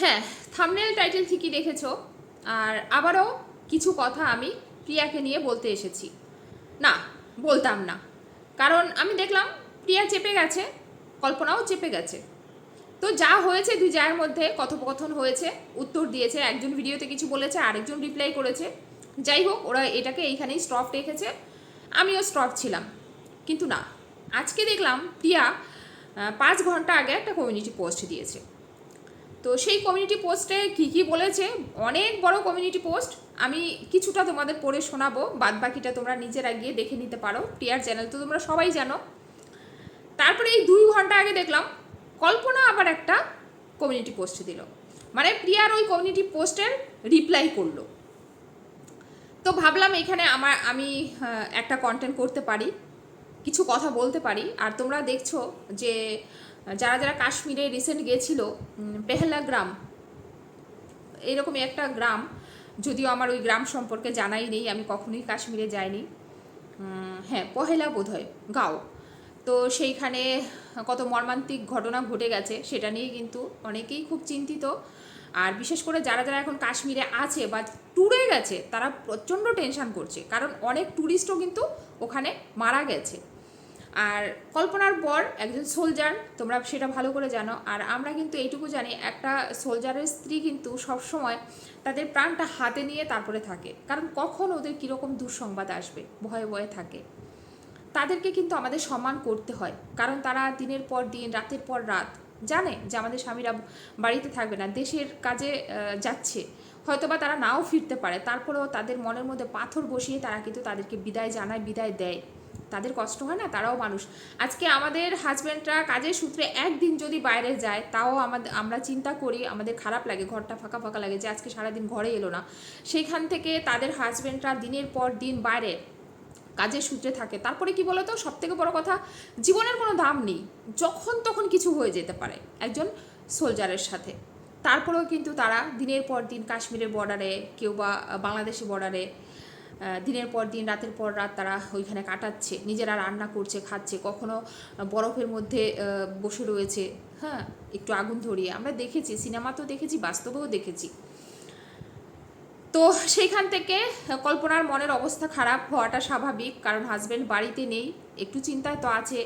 হ্যাঁ thumbnail title ঠিকই দেখেছ। আর আবারও কিছু কথা আমি প্রিয়াকে নিয়ে বলতে এসেছি। না, বলতাম না। কারণ আমি দেখলাম প্রিয়া চেপে গেছে, কল্পনাও চেপে গেছে। তো যা হয়েছে দুই জায়ের মধ্যে, কথোপকথন হয়েছে, উত্তর দিয়েছে, একজন ভিডিওতে কিছু বলেছে, আরেকজন রিপ্লাই করেছে। যাই হোক, ওরা এটাকে এইখানেই স্টপ রেখেছে। আমিও স্টপ ছিলাম। কিন্তু না, আজকে দেখলাম প্রিয়া পাঁচ ঘণ্টা আগে একটা কমিউনিটি পোস্ট দিয়েছে। তো সেই কমিউনিটি পোস্টে কী কী বলেছে? অনেক বড় কমিউনিটি পোস্ট আমি কিছুটা তোমাদের পড়ে শোনাবো বাদ বাকিটা তোমরা নিজেরা গিয়ে দেখে নিতে পারো। প্রিয়ার চ্যানেল তো তোমরা সবাই জানো। তারপরে এই দুই ঘণ্টা আগে দেখলাম, কল্পনা আবার একটা কমিউনিটি পোস্ট দিল। মানে প্রিয়ার ওই কমিউনিটি পোস্টের রিপ্লাই করল। তো ভাবলাম এখানে আমার, আমি একটা কন্টেন্ট করতে পারি, কিছু কথা বলতে পারি। আর তোমরা দেখছ যে যারা যারা কাশ্মীরে রিসেন্ট উম, পেহেলা গ্রাম এরকমই একটা গ্রাম যদিও আমার ওই গ্রাম সম্পর্কে জানাই নেই আমি কখনোই কাশ্মীরে যাইনি। হ্যাঁ পহেলা বোধ হয় গাঁও। তো সেইখানে কত মর্মান্তিক ঘটনা ঘটে গেছে সেটা নিয়ে কিন্তু অনেকেই খুব চিন্তিত। আর বিশেষ করে যারা যারা এখন কাশ্মীরে আছে বা ট্যুরে গেছে তারা প্রচণ্ড টেনশন করছে। কারণ অনেক ট্যুরিস্টও কিন্তু ওখানে মারা গেছে। আর কল্পনার পর একজন সোলজার তোমরা সেটা ভালো করে জানো। আর আমরা কিন্তু এইটুকু জানি, একটা সোলজারের স্ত্রী কিন্তু সবসময় তাদের প্রাণটা হাতে নিয়ে তারপরে থাকে। কারণ কখন ওদের কীরকম দুঃসংবাদ আসবে, ভয়ে ভয়ে থাকে। তাদেরকে কিন্তু আমাদের সম্মান করতে হয়। কারণ তারা দিনের পর দিন, রাতের পর রাত জানে যে আমাদের স্বামীরা বাড়িতে থাকবে না, দেশের কাজে যাচ্ছে। হয়তোবা তারা নাও ফিরতে পারে, তারপরেও তাদের মনের মধ্যে পাথর বসিয়ে তারা কিন্তু তাদেরকে বিদায় জানায়, বিদায় দেয়। তাদের কষ্ট হয় না? তারাও মানুষ। আজকে আমাদের হাজব্যান্ডরা কাজের সূত্রে একদিন যদি বাইরে যায়, তাও আমাদের আমরা চিন্তা করি, আমাদের খারাপ লাগে, ঘরটা ফাঁকা ফাঁকা লাগে যে আজকে সারাদিন ঘরে এলো না। সেইখান থেকে তাদের হাজব্যান্ডরা দিনের পর দিন বাইরে কাজের সূত্রে থাকে। তারপরে কি বলতো? সব থেকে বড় কথা, জীবনের কোনো দাম নেই। যখন তখন কিছু হয়ে যেতে পারে একজন সোলজারের সাথে। তারপরেও কিন্তু তারা দিনের পর দিন কাশ্মীরের বর্ডারে কেউ বা বাংলাদেশের বর্ডারে দিনের পর দিন, রাতের পর রাত তারা ওইখানে কাটাচ্ছে, নিজেরা রান্না করছে, খাচ্ছে, কখনো বরফের মধ্যে বসে রয়েছে হ্যাঁ একটু আগুন ধরিয়ে। আমরা দেখেছি, সিনেমা তো দেখেছি, বাস্তবেও দেখেছি। তো সেইখান থেকে কল্পনার মনের অবস্থা খারাপ হওয়াটা স্বাভাবিক, কারণ হাজব্যান্ড বাড়িতে নেই, একটু চিন্তায় তো আছে,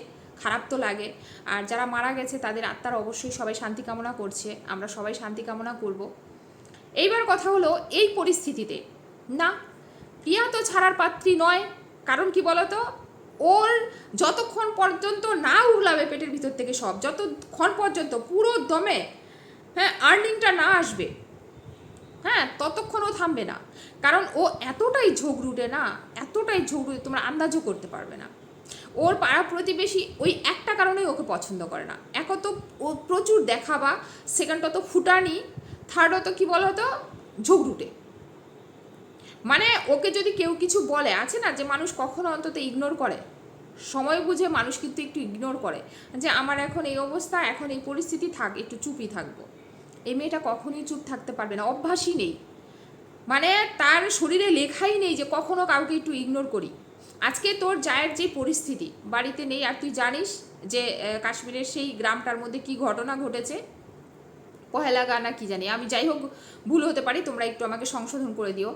খারাপ তো লাগে। আর যারা মারা গেছে, তাদের আত্মার অবশ্যই সবাই শান্তি কামনা করছে, আমরা সবাই শান্তি কামনা করব। এইবার কথা হলো, এই পরিস্থিতিতে, না প্রিয়া তো ছাড়ার পাত্রী নয়। কারণ কি বলতো? ওর যতক্ষণ পর্যন্ত না উগলাবে পেটের ভিতর থেকে সব, যতক্ষণ পর্যন্ত পুরো দমে হ্যাঁ আর্নিংটা না আসবে হ্যাঁ ততক্ষণ ও থামবে না। কারণ ও এতটাই ঝগড়ুটে না, এতটাই ঝগড়ুটে তোমরা আন্দাজও করতে পারবে না। ওর পাড়া প্রতিবেশী ওই একটা কারণেই ওকে পছন্দ করে না। একত ও প্রচুর দেখাবা সেকেন্ডত ফুটানি থার্ডত কি বলতো? ঝগড়ুটে। মানে ওকে যদি কেউ কিছু বলে, আছে না যে মানুষ কখনো অন্তত ইগনোর করে? সময় বুঝে মানুষ কিন্তু একটু ইগনোর করে যে আমার এখন এই অবস্থা, এখন এই পরিস্থিতি থাক, একটু চুপই থাকব। এই মেয়েটা কখনোই চুপ থাকতে পারবে না, অভ্যাসই নেই। মানে তার শরীরে লেখাই নেই যে কখনো কাউকে একটু ইগনোর করি। আজকে তোর জায়ের যে পরিস্থিতি, বাড়িতে নেই, আর তুই জানিস যে কাশ্মীরের সেই গ্রামটার মধ্যে কি ঘটনা ঘটেছে? পহেলা গানা কি জানি, আমি যাই হোক, ভুল হতে পারি, তোমরা একটু আমাকে সংশোধন করে দিও।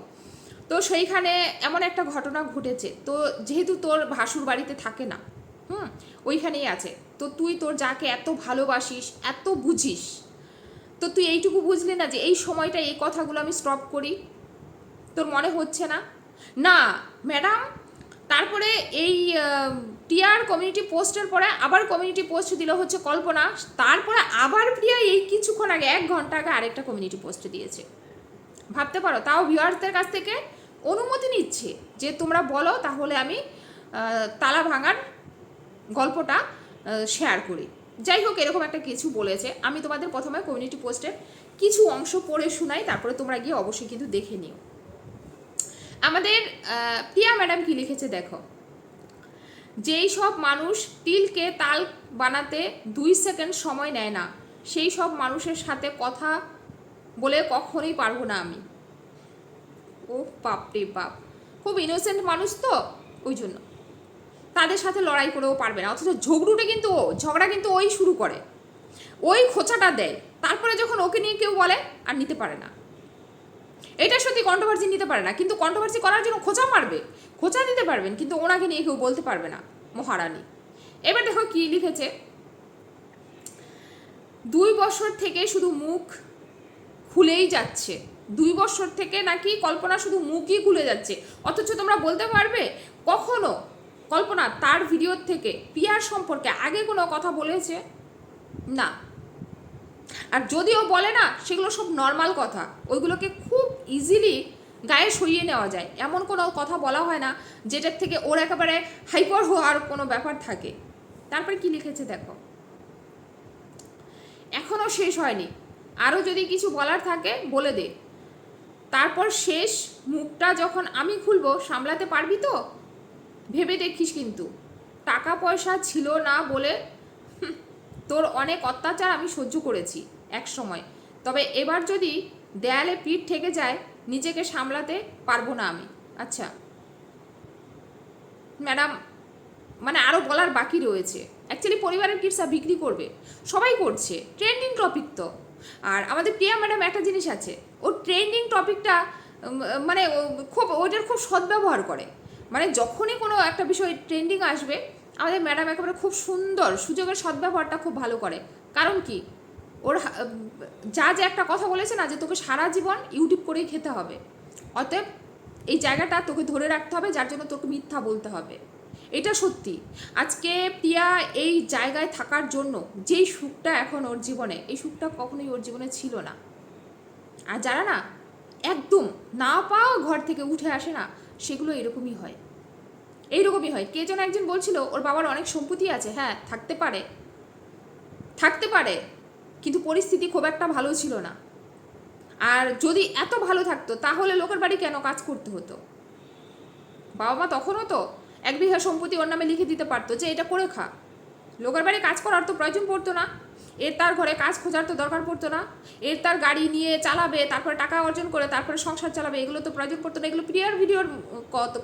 তো সেইখানে এমন একটা ঘটনা ঘটেছে। তো যেহেতু তোর ভাসুর বাড়িতে থাকে না, হুম, ওইখানেই আছে। তো তুই তোর যাকে এত ভালোবাসিস, এত বুঝিস, তো তুই এইটুকু বুঝলি না যে এই সময়টা এই কথাগুলো আমি স্টপ করি? তোর মনে হচ্ছে না? না, ম্যাডাম, তারপরে এই টিআর কমিউনিটি পোস্টের পরে আবার কমিউনিটি পোস্ট দিল হচ্ছে কল্পনা, তারপরে আবার প্রিয়া এই কিছুক্ষণ আগে, এক ঘণ্টা আগে আরেকটা কমিউনিটি পোস্ট দিয়েছে। ভাবতে পারো, তাও ভিউয়ার্সদের কাছ থেকে অনুমতি নিচ্ছে যে তোমরা বলো তাহলে আমি তালা ভাঙার গল্পটা শেয়ার করি। যাই হোক, এরকম একটা কিছু বলেছে। আমি তোমাদের প্রথমে কমিউনিটি পোস্টের কিছু অংশ পড়ে শোনাই, তারপরে তোমরা গিয়ে অবশ্যই কিন্তু দেখে নিও। আমাদের প্রিয়া ম্যাডাম কি লিখেছে দেখো? যেই সব মানুষ তিলকে তাল বানাতে দুই সেকেন্ড সময় নেয় না, সেই সব মানুষের সাথে কথা বলে কখনোই পারব না আমি। ও বাপ রে বাপ। খুব ইনোসেন্ট মানুষ তো, ওই জন্য। তাদের সাথে লড়াই করেও পারবে না, অথচ ঝগড়ুটে কিন্তু ও, ঝগড়া কিন্তু ওই শুরু করে। ওই খোঁচাটা দেয়, তারপরে যখন ওকে নিয়ে কেউ বলে, আর নিতে পারে না। এটা সত্যি কন্ট্রোভার্সি নিতে পারে না, কিন্তু কন্ট্রোভার্সি করার জন্য খোঁচা মারবে। খোঁচা দিতে পারবেন, কিন্তু ওনাকে নিয়ে কেউ বলতে পারবে না, মহারানী। এবার দেখো কি লিখেছে। দুই বছর থেকে শুধু মুখ খুলেই যাচ্ছে। দুই বছর থেকে নাকি কল্পনা শুধু মুখই খুলে যাচ্ছে। অথচ তোমরা বলতে পারবে, কখনো কল্পনা তার ভিডিওর থেকে পিয়ার সম্পর্কে আগে কোনো কথা বলেছে? না। আর যদিও বলে না, সেগুলো সব নর্মাল কথা। ওইগুলোকে খুব ইজিলি গায়ে সরিয়ে নেওয়া যায়। এমন কোনো কথা বলা হয় না, যেটার থেকে ওর একেবারে হাইপার হওয়ার কোনো ব্যাপার থাকে। তারপরে কি লিখেছে দেখো? এখনও শেষ হয়নি। আরও যদি কিছু বলার থাকে, বলে দে। তারপর শেষ মুখটা যখন আমি খুলব, সামলাতে পারবি তো? ভেবে দেখিস কিন্তু। টাকা পয়সা ছিল না বলে তোর অনেক অত্যাচার আমি সহ্য করেছি এক সময় তবে এবার যদি দেয়ালে পিঠ ঠেকে যায়, নিজেকে সামলাতে পারব না আমি। আচ্ছা। ম্যাডাম মানে আরও বলার বাকি রয়েছে। অ্যাকচুয়ালি পরিবারের কিটসা বিক্রি করবে। সবাই করছে। ট্রেন্ডিং টপিক তো। আর আমাদের প্রিয়া ম্যাডাম একটা জিনিস আছে ও ট্রেন্ডিং টপিকটা মানে খুব ওইটার খুব সদ্ব্যবহার করে। মানে যখনই কোনো একটা বিষয় ট্রেন্ডিং আসবে, আমাদের ম্যাডাম একেবারে খুব সুন্দর সুযোগের সদ্ব্যবহারটা খুব ভালো করে। কারণ কি? ওর যা যে একটা কথা বলেছে না, যে তোকে সারা জীবন ইউটিউব করেই খেতে হবে। অতএব এই জায়গাটা তোকে ধরে রাখতে হবে, যার জন্য তোকে মিথ্যা বলতে হবে। এটা সত্যি। আজকে প্রিয়া এই জায়গায় থাকার জন্য যেই সুখটা এখন ওর জীবনে, এই সুখটা কখনোই ওর জীবনে ছিল না। আর যারা না একদম না পাওয়া ঘর থেকে উঠে আসে না, সেগুলো এরকমই হয়। এইরকমই হয়। কে যেন একজন বলছিল, ওর বাবার অনেক সম্পত্তি আছে। হ্যাঁ থাকতে পারে। থাকতে পারে, কিন্তু পরিস্থিতি খুব একটা ভালো ছিল না। আর যদি এত ভালো থাকতো, তাহলে লোকের বাড়ি কেন কাজ করতে হতো? বাবা মা তখনও তো এক বিঘা সম্পত্তি ওর নামে লিখে দিতে পারতো যে এটা করে খা। লোকের বাড়ি কাজ করার তো প্রয়োজন পড়তো না। এর তার ঘরে কাজ খোঁজার তো দরকার পড়তো না। এর তার গাড়ি নিয়ে চালাবে, তারপরে টাকা অর্জন করে, তারপরে সংসার চালাবে, এগুলো তো প্রয়োজন পড়তো না। এগুলো প্রিয়ার ভিডিওর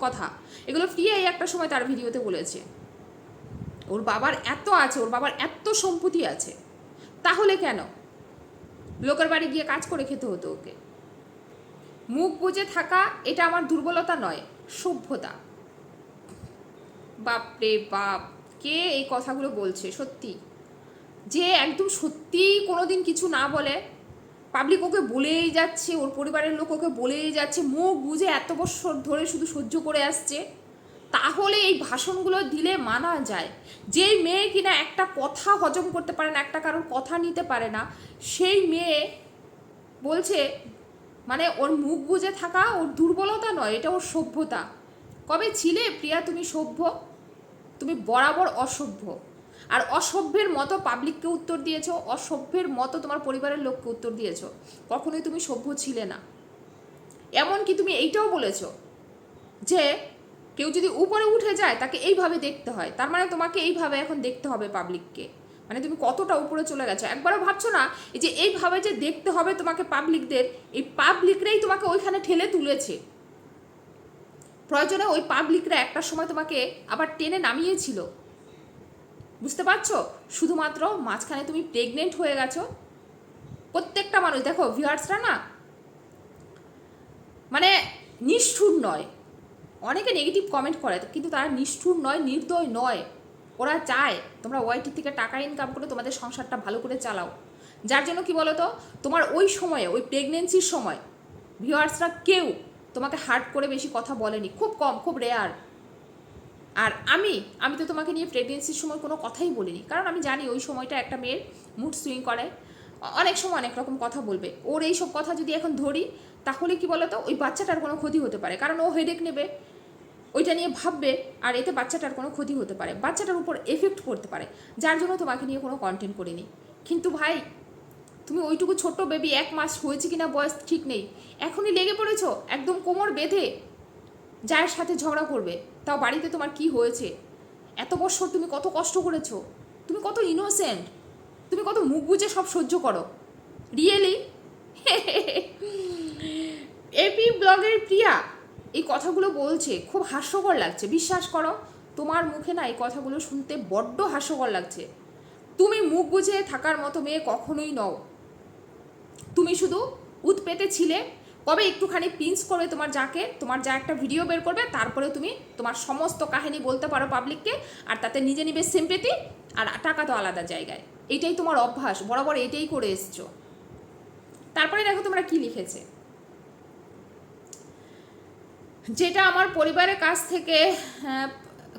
কথা। এগুলো প্রিয়াই একটা সময় তার ভিডিওতে বলেছে। ওর বাবার এত আছে, ওর বাবার এত সম্পত্তি আছে। তাহলে কেন? লোকের বাড়ি গিয়ে কাজ করে খেতে হতো ওকে। মুখ বুজে থাকা এটা আমার দুর্বলতা নয়, সভ্যতা। বাপরে বাপ, কে এই কথাগুলো বলছে? সত্যি? যে একদম সত্যিই কোনোদিন কিছু না বলে পাবলিক ওকে বলেই যাচ্ছে, ওর পরিবারের লোক ওকে বলেই যাচ্ছে, মুখ বুঝে এত বছর ধরে শুধু সহ্য করে আসছে, তাহলে এই ভাষণগুলো দিলে মানা যায়। যেই মেয়ে কিনা একটা কথা হজম করতে পারে না, একটা কারোর কথা নিতে পারে না, সেই মেয়ে বলছে মানে ওর মুখ বুঝে থাকা ওর দুর্বলতা নয়, এটা ওর সভ্যতা। কবে ছিলে প্রিয়া তুমি সভ্য? তুমি বরাবর অসভ্য। আর অসভ্যের মতো পাবলিককে উত্তর দিয়েছ, অসভ্যের মতো তোমার পরিবারের লোককে উত্তর দিয়েছ। কখনোই তুমি সভ্য ছিলে না। এমনকি তুমি এইটাও বলেছ যে কেউ যদি উপরে উঠে যায় তাকে এইভাবে দেখতে হয়। তার মানে তোমাকে এইভাবে এখন দেখতে হবে পাবলিককে মানে তুমি কতটা উপরে চলে গেছো। একবারও ভাবছ না এই যে এইভাবে যে দেখতে হবে তোমাকে পাবলিকদের এই পাবলিকরাই তোমাকে ওইখানে ঠেলে তুলেছে। প্রয়োজনে ওই পাবলিকরা একটা সময় তোমাকে আবার টেনে নামিয়েছিল। বুঝতে পারছ? শুধুমাত্র মাঝখানে তুমি প্রেগনেন্ট হয়ে গেছো। প্রত্যেকটা মানুষ, দেখো ভিউয়ার্সরা না মানে নিষ্ঠুর নয়। অনেকে নেগেটিভ কমেন্ট করে, কিন্তু তারা নিষ্ঠুর নয়, নির্দয় নয়। ওরা চায় তোমরা ওয়াইটি থেকে টাকা ইনকাম করে তোমাদের সংসারটা ভালো করে চালাও। যার জন্য কি বলো তো তোমার ওই সময়ে, ওই প্রেগনেন্সির সময় ভিউয়ার্সরা কেউ তোমাকে হার্ট করে বেশি কথা বলেনি। খুব কম, খুব রেয়ার আর আমি আমি তো তোমাকে নিয়ে প্রেগনেন্সির সময় কোনো কথাই বলিনি। কারণ আমি জানি ওই সময়টা একটা মেয়ের মুড সুইং করে। অনেক সময় অনেক রকম কথা বলবে। ওর এই সব কথা যদি এখন ধরি, তাহলে কি বলতো, ওই বাচ্চাটার কোনো ক্ষতি হতে পারে। কারণ ও হেডেক নেবে, ওইটা নিয়ে ভাববে, আর এতে বাচ্চাটার কোনো ক্ষতি হতে পারে। বাচ্চাটার উপর এফেক্ট করতে পারে। যার জন্য তোমাকে নিয়ে কোনো কন্টেন্ট করিনি। কিন্তু ভাই তুমি ওইটুকু ছোট্ট বেবি এক মাস হয়েছে কিনা বয়স ঠিক নেই। এখনই লেগে পড়েছো, একদম কোমর বেঁধে। যার সাথে ঝগড়া করবে, তাও বাড়িতে তোমার কি হয়েছে? এত বছর তুমি কত কষ্ট করেছ? তুমি কত ইনোসেন্ট তুমি কত মুখ বুঝে সব সহ্য করো? রিয়েলি এপি ব্লগের প্রিয়া, এই কথাগুলো বলছে, খুব হাস্যকর লাগছে। বিশ্বাস করো, তোমার মুখে না এই কথাগুলো শুনতে বড্ড হাস্যকর লাগছে। তুমি মুখ বুঝে থাকার মতো মেয়ে কখনোই নও। তুমি শুধু উত পেতে ছিলে কবে একটুখানি পিঞ্চ করবে তোমার যাকে তোমার যা একটা ভিডিও বের করবে তারপরে তুমি তোমার সমস্ত কাহিনী বলতে পারো পাবলিককে আর তাতে নিজে নিবে সিম্পেতি আর টাকা তো আলাদা জায়গায়। এটাই তোমার অভ্যাস বরাবর এটাই করে এসছো। তারপরে দেখো তোমরা কি লিখেছে। যেটা আমার পরিবারের কাছ থেকে আহ,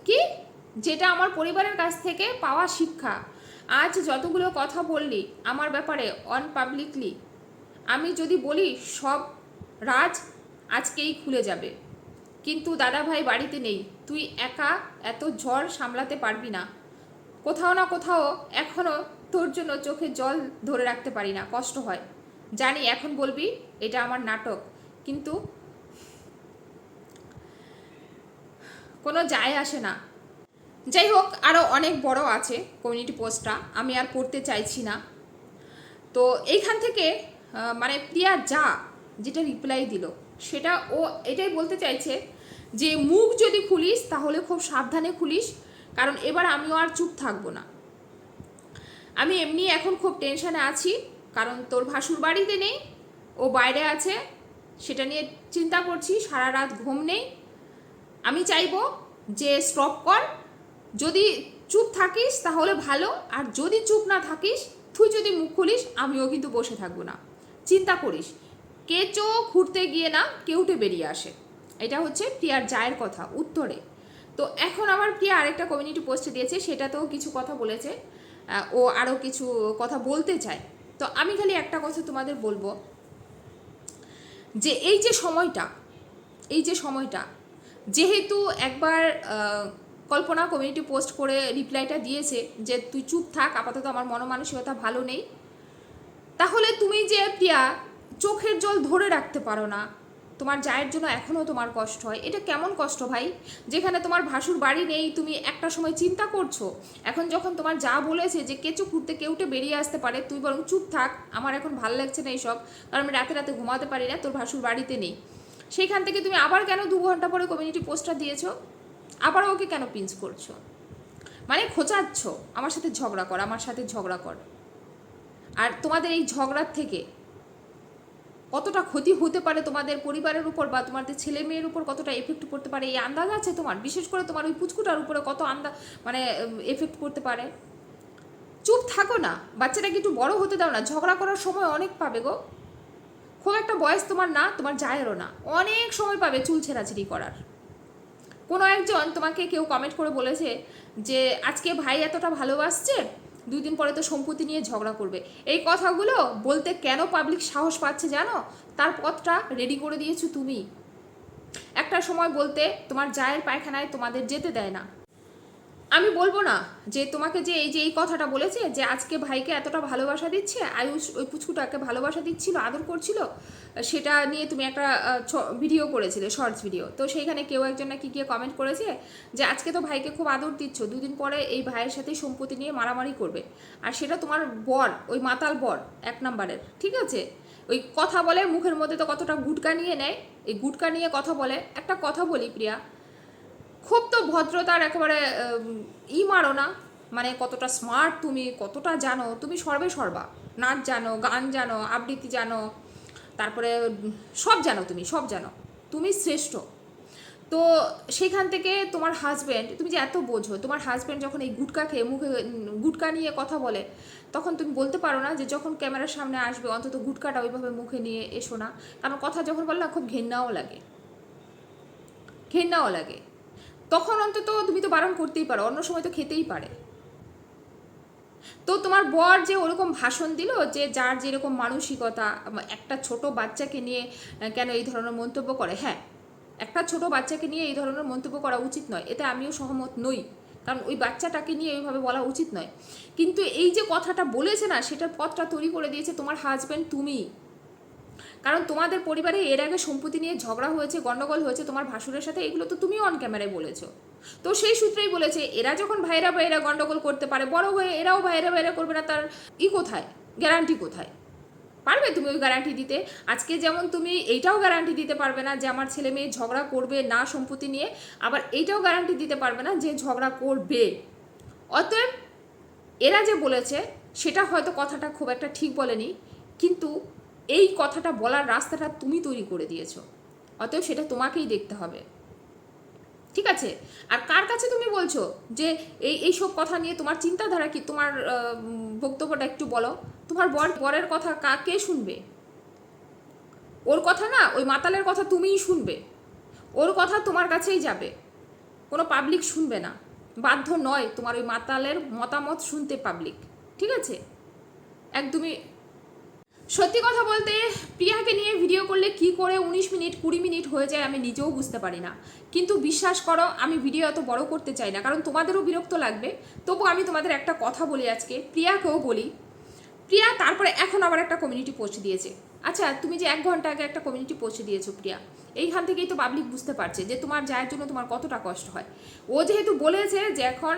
কি? যেটা আমার পরিবারের কাছ থেকে পাওয়া শিক্ষা। আজ যতগুলো কথা বললি আমার ব্যাপারে অন পাবলিকলি আমি যদি বলি, সব রাজ আজকেই খুলে যাবে। কিন্তু দাদাভাই বাড়িতে নেই। তুই একা এত ঝড় সামলাতে পারবি না। কোথাও না কোথাও এখনও তোর জন্য চোখে জল ধরে রাখতে পারি না। কষ্ট হয়। জানি এখন বলবি, এটা আমার নাটক। কিন্তু কোনো যায় আসে না। যাই হোক আরও অনেক বড় আছে কমিউনিটি পোস্টটা। আমি আর পড়তে চাইছি না। তো এইখান থেকে মানে প্রিয়া যা যেটা রিপ্লাই দিল, সেটা ও এটাই বলতে চাইছে যে, মুখ যদি খুলিস, তাহলে খুব সাবধানে খুলিস, কারণ এবার আমিও আর চুপ থাকব না। আমি এমনি এখন খুব টেনশানে আছি, কারণ তোর ভাসুর বাড়িতে নেই, ও বাইরে আছে, সেটা নিয়ে চিন্তা করছি, সারা রাত ঘুম নেই। আমি চাইব যে স্টপ কর, যদি চুপ থাকিস তাহলে ভালো, আর যদি চুপ না থাকিস, তুই যদি মুখ খুলিস, আমিও কিন্তু বসে থাকব না। চিন্তা করিস। কেঁচো খুঁড়তে গিয়ে না কেউটে বেরিয়ে আসে। এটা হচ্ছে প্রিয়ার জায়ের কথা, উত্তরে। তো এখন আমার প্রিয়া আরেকটা কমিউনিটি পোস্টে দিয়েছে, সেটাতেও কিছু কথা বলেছে ও আরও কিছু কথা বলতে চায়। তো আমি খালি একটা কথা তোমাদের বলব, যে এই যে সময়টা, এই যে সময়টা, যেহেতু একবার কল্পনা কমিউনিটি পোস্ট করে রিপ্লাইটা দিয়েছে যে তুই চুপ থাক, আপাতত আমার মনোমানসিকতা ভালো নেই তাহলে তুমি যে প্রিয়া, চোখের জল ধরে রাখতে পারো না। তোমার জায়ের জন্য এখনও তোমার কষ্ট হয়। এটা কেমন কষ্ট ভাই? যেখানে তোমার ভাসুর বাড়ি নেই, তুমি একটা সময় চিন্তা করছ। এখন যখন তোমার যা বলেছে যে কেঁচো খুঁড়তে কেউটে বেরিয়ে আসতে পারে, তুই বরং চুপ থাক। আমার এখন ভালো লাগছে না এইসব কারণ আমি রাতে রাতে ঘুমাতে পারি না, তোর ভাসুর বাড়িতে নেই। সেইখান থেকে তুমি আবার কেন দু ঘণ্টা পরে কমিউনিটি পোস্টটা দিয়েছ? আবার ওকে কেন পিঞ্চ করছ? মানে খোঁচাচ্ছ? আমার সাথে ঝগড়া কর, আমার সাথে ঝগড়া কর। আর তোমাদের এই ঝগড়ার থেকে কতটা ক্ষতি হতে পারে তোমাদের পরিবারের উপর বা তোমাদের ছেলে মেয়ের উপর কতটা এফেক্ট পড়তে পারে? এই আন্দাজ আছে তোমার? বিশেষ করে তোমার ওই পুচকুটার উপরে কত আন্দা মানে এফেক্ট করতে পারে? চুপ থাকো না। বাচ্চাটাকে একটু বড় হতে দাও না। ঝগড়া করার সময় অনেক পাবে গো। খুব একটা বয়স তোমার না, তোমার জায়েরও না। অনেক সময় পাবে চুল ছেঁড়াছিড়ি করার। কোনো একজন তোমাকে কেউ কমেন্ট করে বলেছে যে, আজকে ভাই এতটা ভালোবাসছে দুই দিন পরে তো সম্পত্তি নিয়ে ঝগড়া করবে। এই কথাগুলো বলতে কেন পাবলিক সাহস পাচ্ছে জানো? তার পথটা রেডি করে দিয়েছ তুমি। একটা সময় বলতে তোমার জায়ের পায়খানায় তোমাদের যেতে দেয় না। আমি বলব না যে তোমাকে যে এই যে এই কথাটা বলেছে যে আজকে ভাইকে এতটা ভালোবাসা দিচ্ছে, আয়ুষ ওই পুচকুটাকে ভালোবাসা দিচ্ছিল, আদর করছিল, সেটা নিয়ে তুমি একটা ভিডিও করেছিলে শর্টস ভিডিও তো সেইখানে কেউ একজন না নাকি গিয়ে কমেন্ট করেছে যে আজকে তো ভাইকে খুব আদর দিচ্ছ, দুদিন পরে এই ভাইয়ের সাথে সম্পত্তি নিয়ে মারামারি করবে। আর সেটা তোমার বর, ওই মাতাল বর, এক নম্বরের, ঠিক আছে? ওই কথা বলে, মুখের মধ্যে তো কতটা গুটকা নিয়ে নেয়, এই গুটকা নিয়ে কথা বলে। একটা কথা বলি প্রিয়া খুব তো ভদ্রতার একেবারে ই মারো না। মানে কতটা স্মার্ট তুমি, কতটা জানো, তুমি সর্বে সর্বা। নাচ জানো, গান জানো, আবৃত্তি জানো, তারপরে, সব জানো তুমি, সব জানো। তুমি শ্রেষ্ঠ। তো সেখান থেকে তোমার হাজব্যান্ড তুমি যে এত বোঝো, তোমার হাজব্যান্ড যখন এই গুটকা খেয়ে মুখে গুটকা নিয়ে কথা বলে, তখন তুমি বলতে পারো না যে যখন ক্যামেরার সামনে আসবে, অন্তত গুটকাটা ওইভাবে মুখে নিয়ে এসো না। কারণ কথা যখন বললাম, খুব ঘেন্নাও লাগে। ঘেন্নাও লাগে। তখন অন্তত তুমি তো বারণ করতেই পারো, অন্য সময় তো খেতেই পারে। তো তোমার বর যে ওরকম ভাষণ দিল যে যার যেরকম মানসিকতা, একটা ছোট বাচ্চাকে নিয়ে কেন এই ধরনের মন্তব্য করে? হ্যাঁ একটা ছোট বাচ্চাকে নিয়ে এই ধরনের মন্তব্য করা উচিত নয়, এতে আমিও সহমত নই। কারণ ওই বাচ্চাটাকে নিয়ে এইভাবে বলা উচিত নয়। কিন্তু এই যে কথাটা বলেছে না, সেটার পথটা তৈরি করে দিয়েছে তোমার হাজব্যান্ড তুমি। কারণ তোমাদের পরিবারে এর আগে সম্পত্তি নিয়ে ঝগড়া হয়েছে, গন্ডগোল হয়েছে, তোমার ভাসুরের সাথে, এগুলো তো তুমিও অন ক্যামেরায় বলেছ। তো সেই সূত্রেই বলেছে, এরা যখন ভাইরা ভাইরা গন্ডগোল করতে পারে, বড় হয়ে এরাও ভাইরা ভাইরা করবে না, তার ই কোথায়? গ্যারান্টি কোথায়? পারবে তুমি ওই গ্যারান্টি দিতে? আজকে যেমন তুমি এইটাও গ্যারান্টি দিতে পারবে না যে আমার ছেলে মেয়ে ঝগড়া করবে না সম্পত্তি নিয়ে, আবার এইটাও গ্যারান্টি দিতে পারবে না যে ঝগড়া করবে। অতএব এরা যে বলেছে, সেটা হয়তো কথাটা খুব একটা ঠিক বলেনি, কিন্তু এই কথাটা বলার রাস্তাটা তুমি তৈরি করে দিয়েছ। অতএব সেটা তোমাকেই দেখতে হবে। ঠিক আছে? আর কার কাছে তুমি বলছো যে এই এইসব কথা নিয়ে তোমার চিন্তাধারা কি? তোমার বক্তব্যটা একটু বলো। তোমার বর, বরের কথা কা কে শুনবে? ওর কথা না, ওই মাতালের কথা তুমিই শুনবে। ওর কথা তোমার কাছেই যাবে। কোনো পাবলিক শুনবে না। বাধ্য নয় তোমার ওই মাতালের মতামত শুনতে পাবলিক ঠিক আছে? একদমই সত্যি কথা বলতে প্রিয়াকে নিয়ে ভিডিও করলে কি করে উনিশ মিনিট, কুড়ি মিনিট হয়ে যায় আমি নিজেও বুঝতে পারি না। কিন্তু বিশ্বাস করো, আমি ভিডিও এত বড় করতে চাই না, কারণ তোমাদেরও বিরক্ত লাগবে। তবু আমি তোমাদের একটা কথা বলি আজকে, প্রিয়াকেও বলি। প্রিয়া তারপরে এখন আবার একটা কমিউনিটি পোস্ট দিয়েছে। আচ্ছা তুমি যে এক ঘণ্টা আগে একটা কমিউনিটি পোস্ট দিয়েছ প্রিয়া, এইখান থেকেই তো পাবলিক বুঝতে পারছে যে তোমার যায়ের জন্য তোমার কতটা কষ্ট হয়। ও যেহেতু বলেছে যে এখন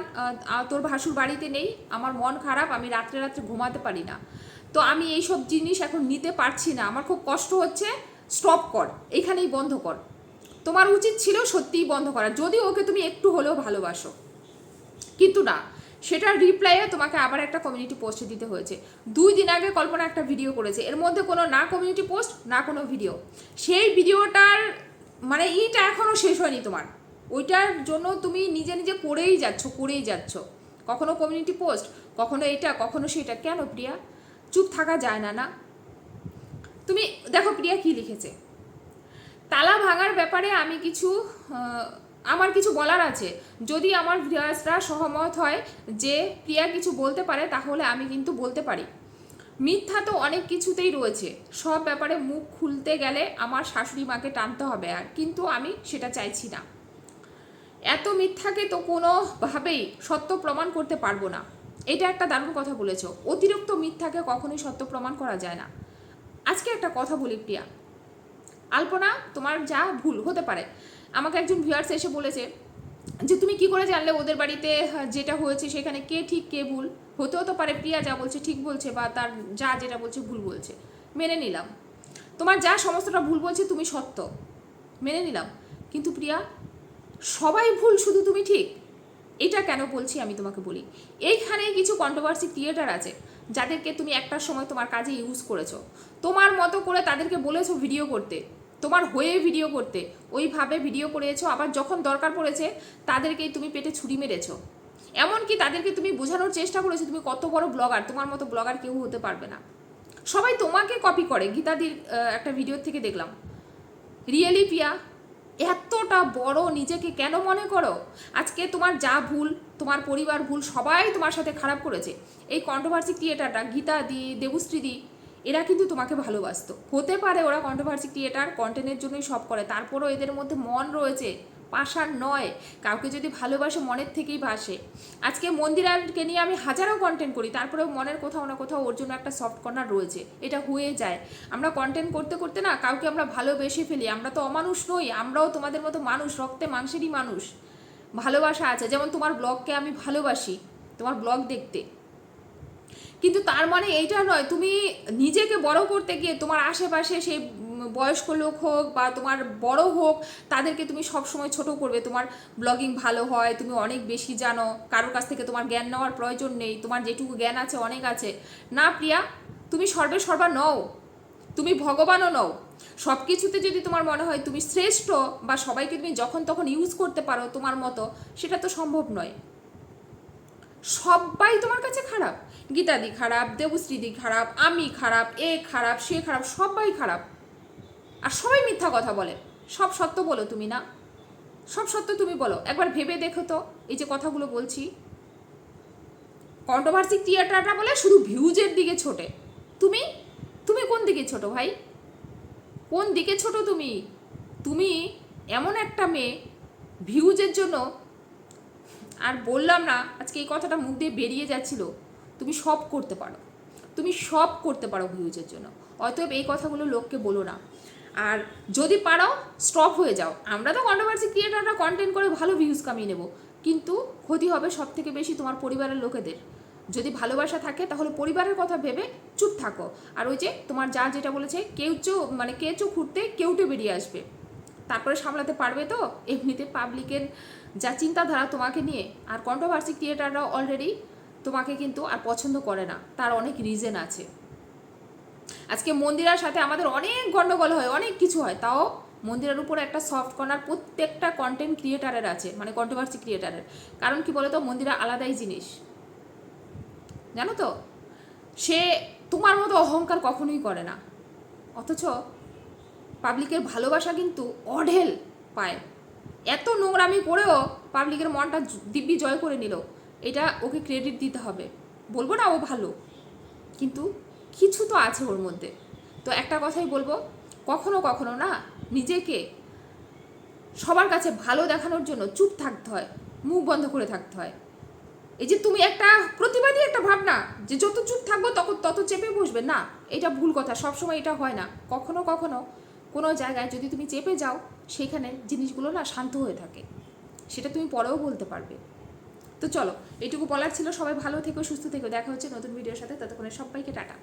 তোর ভাসুর বাড়িতে নেই, আমার মন খারাপ, আমি রাত্রে রাত্রে ঘুমাতে পারি না। তো আমি এইসব জিনিস এখন নিতে পারছি না। আমার খুব কষ্ট হচ্ছে। স্টপ কর। এইখানেই বন্ধ কর। তোমার উচিত ছিল সত্যিই বন্ধ করা। যদি ওকে তুমি একটু হলেও ভালোবাসো। কিন্তু না, সেটার রিপ্লাইয়ে তোমাকে আবার একটা কমিউনিটি পোস্ট দিতে হয়েছে। দুই দিন আগে কল্পনা একটা ভিডিও করেছে। এর মধ্যে কোনো না কমিউনিটি পোস্ট না কোনো ভিডিও সেই ভিডিওটার মানে ইটা এখনও শেষ হয়নি তোমার। ওইটার জন্য তুমি নিজে নিজে করেই যাচ্ছ করেই যাচ্ছ। কখনো কমিউনিটি পোস্ট কখনো এটা, কখনো সেটা। কেন প্রিয়া? চুপ থাকা যায় না না। তুমি দেখো প্রিয়া কি লিখেছে। তালা ভাঙার ব্যাপারে আমি কিছু আমার কিছু বলার আছে। যদি আমার ভিউয়ার্সরা সহমত হয় যে প্রিয়া কিছু বলতে পারে, তাহলে আমি কিন্তু বলতে পারি। মিথ্যা তো অনেক কিছুতেই রয়েছে। সব ব্যাপারে মুখ খুলতে গেলে আমার শাশুড়ি মাকে টানতে হবে আর, কিন্তু আমি সেটা চাইছি না। এত মিথ্যাকে তো কোনোভাবেই সত্য প্রমাণ করতে পারব না। এটা একটা দারুণ কথা বলেছ। অতিরিক্ত মিথ্যাকে কখনোই সত্য প্রমাণ করা যায় না। আজকে একটা কথা বলি, প্রিয়া। আলপনা, তোমার যা ভুল হতে পারে। আমাকে একজন ভিউয়ার্স এসে বলেছে যে, তুমি কি করে জানলে ওদের বাড়িতে যেটা হয়েছে, সেখানে কে ঠিক, কে ভুল? হতেও তো পারে, প্রিয়া, যা বলছে ঠিক বলছে বা তার যা যেটা বলছে ভুল বলছে। মেনে নিলাম। তোমার যা সমস্তটা ভুল বলছে, তুমি সত্য। মেনে নিলাম। কিন্তু, প্রিয়া, সবাই ভুল শুধু তুমি ঠিক। এটা কেন বলছি আমি তোমাকে বলি। এইখানে কিছু কন্ট্রোভার্সি ক্রিয়েটার আছে, যাদেরকে তুমি একটার সময় তোমার কাজে ইউজ করেছ। তোমার মতো করে তাদেরকে বলেছ ভিডিও করতে, তোমার হয়ে ভিডিও করতে, ওইভাবে ভিডিও করেছ, আবার যখন দরকার পড়েছে তাদেরকেই তুমি পেটে ছুরি মেরেছো। এমনকি তাদেরকে তুমি বোঝানোর চেষ্টা করেছ, তুমি কত বড় ব্লগার তোমার মতো ব্লগার কেউ হতে পারবে না। সবাই তোমাকে কপি করে, গীতাদির একটা ভিডিও থেকে দেখলাম। রিয়েলি পিয়া এতটা বড় নিজেকে কেন মনে করো? আজকে তোমার যা ভুল, তোমার পরিবার ভুল, সবাই তোমার সাথে খারাপ করেছে। এই কন্ট্রোভার্সি ক্রিয়েটারটা গীতা দি, দেবশ্রী দি, এরা কিন্তু তোমাকে ভালোবাসত। হতে পারে ওরা কন্ট্রোভার্সি ক্রিয়েটার কন্টেন্টের জন্যই সব করে, তারপরও এদের মধ্যে মন রয়েছে। পাশার নয়, কাউকে যদি ভালোবাসে মনের থেকেই বাসে আজকে মন্দিরাকে নিয়ে আমি হাজারো কন্টেন্ট করি, তারপরেও মনের কোথাও না কোথাও ওর জন্য একটা সফট কর্নার রয়েছে, এটা হয়ে যায়। আমরা কন্টেন্ট করতে করতে না কাউকে আমরা ভালোবেসে ফেলি, আমরা তো অমানুষ নই, আমরাও তোমাদের মতো মানুষ, রক্তে মাংসেরই মানুষ। ভালোবাসা আছে, যেমন তোমার ব্লগকে আমি ভালোবাসি, তোমার ব্লগ দেখতে। কিন্তু তার মানে এইটা নয়, তুমি নিজেকে বড় করতে গিয়ে তোমার আশেপাশে সেই বয়স্ক লোক হোক বা তোমার বড় হোক, তাদেরকে তুমি সব সময় ছোট করবে। তোমার ব্লগিং ভালো হয়, তুমি অনেক বেশি জানো, কারোর কাছ থেকে তোমার জ্ঞান নেওয়ার প্রয়োজন নেই, তোমার যেটুকু জ্ঞান আছে, অনেক আছে। না, প্রিয়া, তুমি সর্বে সর্বা নও, তুমি ভগবানও নও। সব কিছুতে যদি তোমার মনে হয় তুমি শ্রেষ্ঠ বা সবাইকে তুমি যখন তখন ইউজ করতে পারো তোমার মতো, সেটা তো সম্ভব নয়। সবাই তোমার কাছে খারাপ। গীতাদি খারাপ, দেবশ্রীদি খারাপ, আমি খারাপ, এ খারাপ, সে খারাপ সবাই খারাপ। আর সবাই মিথ্যা কথা বলে। সব সত্য বলো তুমি না। সব সত্য তুমি বলো। একবার ভেবে দেখো তো এই যে কথাগুলো বলছি। কন্ট্রোভার্সি থিয়েটারটা বলে শুধু ভিউজের দিকে ছোটে। তুমি? তুমি কোন দিকে ছোট ভাই? কোন দিকে ছোট তুমি? তুমি এমন একটা মেয়ে ভিউজের জন্য আর বললাম না, আজকে এই কথাটা মুখ দিয়ে বেরিয়ে যাচ্ছিল। তুমি সব করতে পারো। তুমি সব করতে পারো ভিউজের জন্য। অতএব এই কথাগুলো লোককে বলো না। আর যদি পারো স্টপ হয়ে যাও। আমরা তো কন্ট্রোভার্সি ক্রিয়েটাররা কন্টেন্ট করে ভালো ভিউজ কামিয়ে নেব। কিন্তু ক্ষতি হবে সব থেকে বেশি তোমার পরিবারের লোকেদের। যদি ভালোবাসা থাকে, তাহলে পরিবারের কথা ভেবে চুপ থাকো। আর ওই যে তোমার যা যেটা বলেছে, কেউ চো মানে কেঁচো খুঁড়তে কেউটে বেরিয়ে আসবে। তারপরে সামলাতে পারবে তো? এমনিতে পাবলিকের যা চিন্তাধারা তোমাকে নিয়ে, আর কন্ট্রোভার্সি ক্রিয়েটাররা অলরেডি তোমাকে কিন্তু আর পছন্দ করে না। তার অনেক রিজন আছে। আজকে মন্দিরার সাথে আমাদের অনেক গন্ডগোল হয়, অনেক কিছু হয়, তাও মন্দিরের উপর একটা সফট কর্নার প্রত্যেকটা কন্টেন্ট ক্রিয়েটারের আছে মানে কন্ট্রোভার্সি ক্রিয়েটারের কারণ কি বলতো? মন্দিরা আলাদাই জিনিস। জানো তো? সে তোমার মতো অহংকার কখনোই করে না। অথচ পাবলিকের ভালোবাসা কিন্তু অঢেল পায়। এত নোংরামি করেও পাবলিকের মনটা দিব্যি জয় করে নিল। এটা ওকে ক্রেডিট দিতে হবে। বলব না ও ভালো, কিন্তু কিছু তো আছে ওর মধ্যে। তো একটা কথাই বলব, কখনো কখনো না নিজেকে সবার কাছে ভালো দেখানোর জন্য চুপ থাকতে হয়, মুখ বন্ধ করে থাকতে হয়। এই যে তুমি একটা প্রতিবাদী একটা ভাবনা, যে যত চুপ থাকব তত তত চেপে বসবে, না, এটা ভুল কথা, সবসময় এটা হয় না। কখনো কখনো কোনো জায়গায় যদি তুমি চেপে যাও, সেখানে জিনিসগুলো না শান্ত হয়ে থাকে। সেটা তুমি পরেও বলতে পারবে। তো চলো, এইটুকু বলার ছিল, সবাই ভালো থেকো, সুস্থ থেকো, দেখা হচ্ছে নতুন ভিডিওর সাথে, ততক্ষণে সবাইকে টাটা।